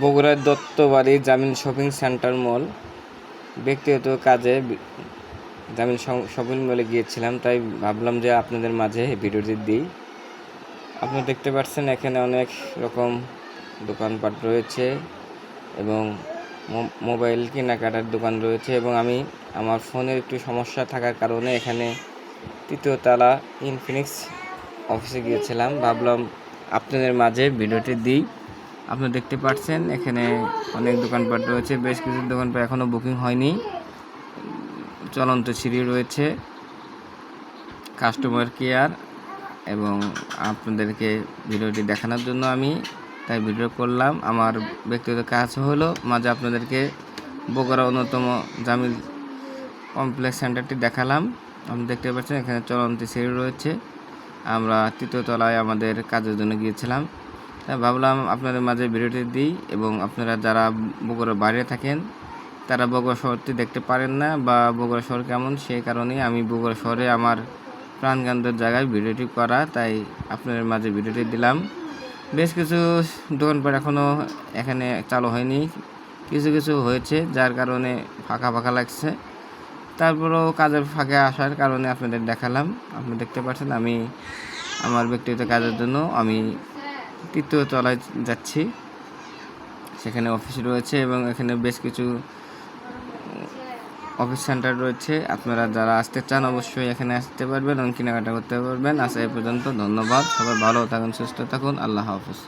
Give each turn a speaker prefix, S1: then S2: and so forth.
S1: বগুড়ার দত্তবাড়ি জামিন shopping centre মল। ব্যক্তিগত কাজে জামিন শপিং মলে গিয়েছিলাম, তাই ভাবলাম যে আপনাদের মাঝে ভিডিওটি দিই। আপনারা দেখতে পাচ্ছেন এখানে অনেক রকম দোকানপাট রয়েছে এবং মোবাইল কেনাকাটার দোকান রয়েছে এবং আমি আমার ফোনের একটু সমস্যা থাকার কারণে এখানে তৃতীয় তালা ইনফিনিক্স অফিসে গিয়েছিলাম। ভাবলাম আপনাদের মাঝে ভিডিওটি দিই। আপনারা দেখতে পাচ্ছেন, এখানে অনেক দোকানপাট রয়েছে, বেশ কিছু দোকানপাট এখনও বুকিং হয়নি। চলন্ত সিঁড়ি রয়েছে কাস্টমার কেয়ার এবং আপনাদেরকে ভিডিওটি দেখানোর জন্য আমি তাই ভিডিও করলাম। আমার ব্যক্তিগত কাজ হলো মাঝে আপনাদেরকে বগুড়া অন্যতম জামিল কমপ্লেক্স সেন্টারটি দেখালাম। আপনি দেখতে পাচ্ছেন, এখানে চলন্ত সিঁড়ি রয়েছে। আমরা তৃতীয় তলায় আমাদের কাজের জন্য গিয়েছিলাম। ভাবলাম আপনাদের মাঝে ভিডিওটি দিই এবং আপনারা যারা বগুড়ার বাইরে থাকেন, তারা বগুড়া শহরটি দেখতে পারেন না বা বগুড়া শহর কেমন, সেই কারণেই আমি বগুড়া শহরে আমার প্রাণকেন্দ্রের জায়গায় ভিডিওটি করা, তাই আপনাদের মাঝে ভিডিওটি দিলাম। বেশ কিছু দোকানপাট এখনও এখানে চালু হয়নি, কিছু কিছু হয়েছে, যার কারণে ফাঁকা ফাঁকা লাগছে। তারপরেও কাজের ফাঁকে আসার কারণে আপনাদের দেখালাম, আপনি দেখতে পাচ্ছেন আমি আমার ব্যক্তিগত কাজের জন্য আমি তৃতীয় তলায় যাচ্ছি। সেখানে অফিস রয়েছে এবং এখানে বেশ কিছু অফিস সেন্টার রয়েছে। আপনারা যারা আসতে চান অবশ্যই এখানে আসতে পারবেন এবং কেনাকাটা করতে পারবেন। আশা এ পর্যন্ত ধন্যবাদ। সবাই ভালো থাকুন, সুস্থ থাকুন। আল্লাহ হাফিজ।